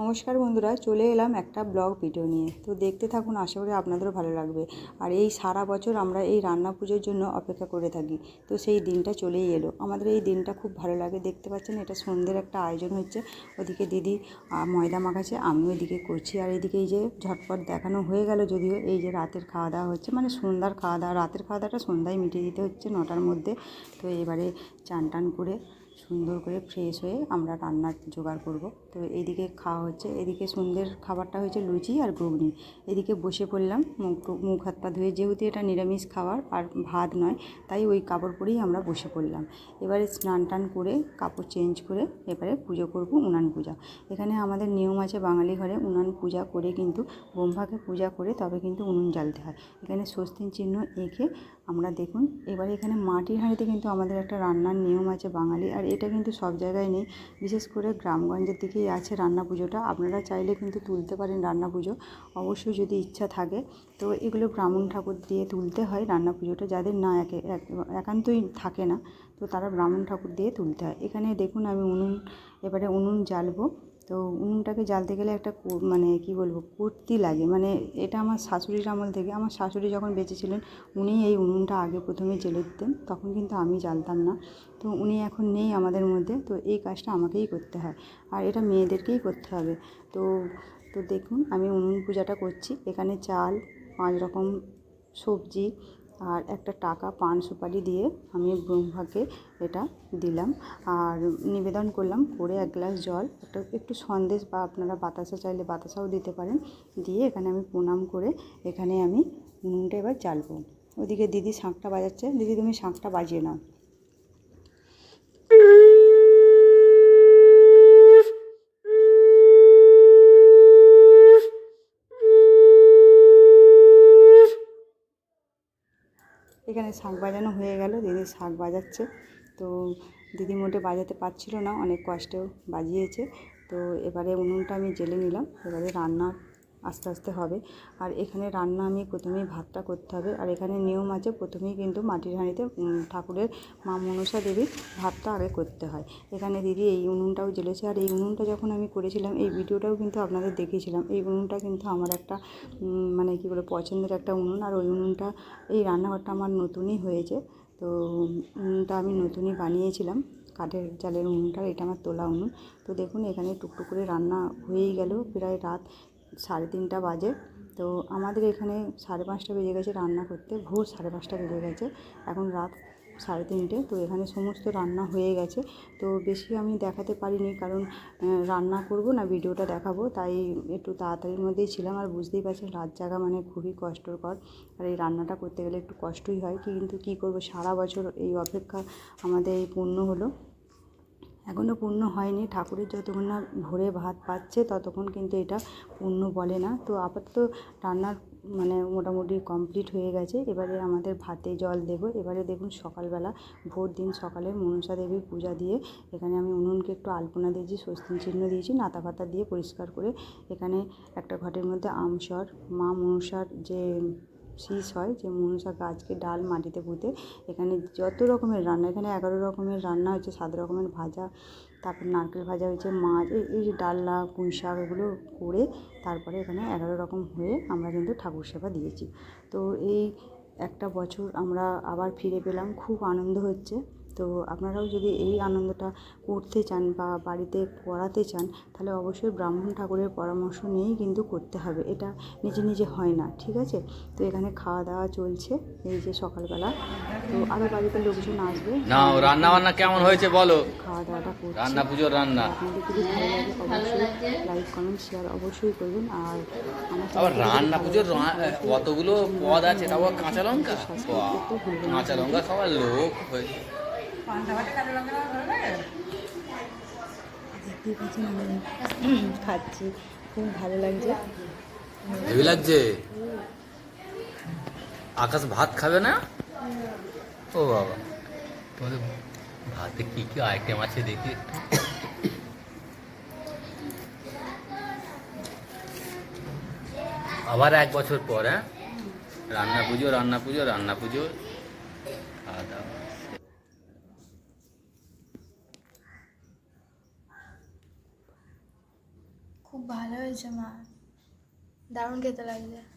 নমস্কার বন্ধুরা, চলে এলাম একটা ব্লগ ভিডিও নিয়ে। তো দেখতে থাকুন, আশা করি আপনাদেরও ভালো লাগবে। আর এই সারা বছর আমরা এই রান্না পুজোর জন্য অপেক্ষা করে থাকি। তো সেই দিনটা চলেই এলো। আমাদের এই দিনটা খুব ভালো লাগে। দেখতে পাচ্ছেন, এটা সন্ধ্যের একটা আয়োজন হচ্ছে। ওদিকে দিদি ময়দা মাখাচ্ছে, আমিও এদিকে করছি। আর এদিকে এই যে ঝটপট দেখানো হয়ে গেল, যদিও এই যে রাতের খাওয়া দাওয়া হচ্ছে মানে সন্ধ্যার খাওয়া দাওয়া, রাতের খাওয়া দাওয়াটা সন্ধ্যায় মিটিয়ে দিতে হচ্ছে নটার মধ্যে। তো এবারে চান টান করে সুন্দর করে ফ্রেশ হয়ে আমরা রান্নার জোগাড় করব। তো এদিকে খাওয়া হচ্ছে, এদিকে সন্ধ্যের খাবারটা হয়েছে লুচি আর ঘুগনি। এদিকে বসে পড়লাম, মুখ মুখ হাত পা ধুয়ে, যেহেতু এটা নিরামিষ খাবার আর ভাত নয়, তাই ওই কাপড় পরেই আমরা বসে পড়লাম। এবারে স্নান টান করে, কাপড় চেঞ্জ করে এবারে পুজো করব উনান পূজা। এখানে আমাদের নিয়ম আছে বাঙালি ঘরে উনান পূজা করে কিন্তু ব্রহ্মাকে পূজা করে তবে কিন্তু উনুন জ্বালতে হয়। এখানে স্বস্তির চিহ্ন এঁকে আমরা দেখুন, এবারে এখানে মাটির হাঁড়িতে কিন্তু আমাদের একটা রান্নার নিয়ম আছে বাঙালি আর এটা কিন্তু সব জায়গায় নেই। বিশেষ করে গ্রামগঞ্জের দিকেই আছে রান্না পুজোটা। আপনারা চাইলে কিন্তু তুলতে পারেন রান্না পুজো। অবশ্যই যদি ইচ্ছা থাকে। তো এগুলো ব্রাহ্মণ ঠাকুর দিয়ে তুলতে হয় রান্না পুজোটা। যাদের না একে, এক- একান্তই থাকে না, তো তারা ব্রাহ্মণ ঠাকুর দিয়ে তুলতে হয়। এখানে দেখুন আমি উনুন, এবারে উনুন জ্বালবো। তো উনুনটাকে জ্বালতে গেলে একটা মানে কি বলব, কুর্তি লাগে। মানে এটা আমার শাশুড়ির আমল থেকে, আমার শাশুড়ি যখন বেঁচে ছিলেন উনি এই উনুনটা আগে প্রথমে জ্বেলে দিতেন, তখন কিন্তু আমি জ্বালতাম না। তো উনি এখন নেই আমাদের মধ্যে, তো এই কাজটা আমাকেই করতে হয়। আর এটা মেয়েদেরকেই করতে হবে। তো তো দেখুন, আমি উনুন পূজাটা করছি। এখানে চাল, পাঁচ রকম সবজি আর একটা টাকা পান সুপারি দিয়ে আমি ব্রহ্মাকে এটা দিলাম। আর নিবেদন করলাম, করে এক গ্লাস জল, একটা একটু সন্দেশ বা আপনারা বাতাসা চাইলে বাতাসাও দিতে পারেন। দিয়ে এখানে আমি প্রণাম করে এখানে আমি নুনটা এবার জ্বালবো ওদিকে দিদি শাঁখটা বাজাচ্ছে। দিদি তুমি শাঁখটা বাজিয়ে নাও। এখানে শাক বাজানো হয়ে গেল, দিদি শাক বাজাচ্ছে। তো দিদি মোটে বাজাতে পারছিল না, অনেক কষ্টেও বাজিয়েছে। তো এবারে উনুনটা আমি জেলে নিলাম, এবারে রান্না আস্তে আস্তে হবে। আর এখানে রান্না আমি প্রথমেই ভাতটা করতে হবে। আর এখানে নিয়ম আছে, প্রথমেই কিন্তু মাটির হাঁড়িতে ঠাকুরের মা মনসা দেবীর ভাতটা আগে করতে হয়। এখানে দিদি এই উনুনটাও জ্বেলেছে। আর এই উনুনটা যখন আমি করেছিলাম, এই ভিডিওটাও কিন্তু আপনাদের দেখিয়েছিলাম। এই উনুনটা কিন্তু আমার একটা মানে কী বলে, পছন্দের একটা উনুন। আর ওই উনুনটা, এই রান্নাঘরটা আমার নতুনই হয়েছে। তো উনুনটা আমি নতুনই বানিয়েছিলাম, কাঠের জালের উনুনটা, এটা আমার তোলা উনুন। তো দেখুন, এখানে টুকটুক করে রান্না হয়েই গেল। প্রায় রাত সাড়ে তিনটা বাজে। তো আমাদের এখানে সাড়ে পাঁচটা বেজে গেছে রান্না করতে। ভোর সাড়ে পাঁচটা বেজে গেছে। এখন রাত সাড়ে তিনটে। তো এখানে সমস্ত রান্না হয়ে গেছে। তো বেশি আমি দেখাতে পারিনি কারণ রান্না করব না, ভিডিওটা দেখাবো। তাই একটু তাড়াতাড়ির মধ্যেই ছিলাম আর বুঝতেই পারছেন, রাত জাগা মানে খুবই কষ্টকর। আর এই রান্নাটা করতে গেলে একটু কষ্টই হয়। কিন্তু কী করব? সারা বছর এই অপেক্ষা আমাদের পূর্ণ হলো। এখনও পূর্ণ হয়নি। ঠাকুরের যতক্ষণ না ভোরে ভাত পাচ্ছে, ততক্ষণ কিন্তু এটা পূর্ণ বলে না। তো আপাতত রান্নার মানে মোটামুটি কমপ্লিট হয়ে গেছে। এবারে আমাদের ভাতে জল দেব। এবারে দেখুন সকালবেলা, ভোর দিন সকালে মনসা দেবীর পূজা দিয়ে এখানে আমি উনুনকে একটু আলপনা দিয়েছি স্বস্তির চিহ্ন দিয়েছি, নাতা পাতা দিয়ে পরিষ্কার করে এখানে একটা ঘটের মধ্যে আমসর, মা মনসার যে শীষ হয়, যে মনসা গাছকে ডাল মাটিতে পুঁতে এখানে যত রকমের রান্না, এখানে এগারো রকমের রান্না হয়েছে, সাত রকমের ভাজা, তারপর নারকেল ভাজা হয়েছে, মাছ, এই যে ডালনা, পুঁই শাক এগুলো করে তারপরে এখানে এগারো রকম হয়ে আমরা কিন্তু ঠাকুর সেবা দিয়েছি। তো এই একটা বছর আমরা আবার ফিরে পেলাম, খুব আনন্দ হচ্ছে। তো আপনারাও যদি এই আনন্দটা করতে চান বা বাড়িতে করাতে চান তাহলে অবশ্যই ব্রাহ্মণ ঠাকুরের পরামর্শ নিয়েই কিন্তু করতে হবে। এটা নিজে নিজে হয় না ঠিক আছে? তো এখানে খাওয়া দাওয়া চলছে এই যে সকালবেলা। তো আরও বাড়িতে লোকজন আসবে। না রান্না বান্না কেমন হয়েছে বলো? খাওয়া দাওয়াটা করছে। রান্না পুজোর রান্না। আপনাদের যদি ভালো লাগে অবশ্যই লাইক কমেন্ট শেয়ার অবশ্যই করবেন। আর আবার রান্না পুজোর কতগুলো পদ আছে? তাও কাঁচা লঙ্কা? কাঁচা লঙ্কা খাওয়ার লোক হয়ে আমি খাচ্ছি। খুব ভালো লাগছে। হেভি লাগছে? আকাশ ভাত খাবে না? ও বাবা। তোমাদের ভাতে কি কি আইটেম আছে দেখি? আবার এক বছর পর হ্যাঁ? রান্না পুজো রান্না পুজো রান্না পুজো। খাওয়া দাওয়া। খুব ভালো হয়েছে মা। দারুণ খেতে লাগছে।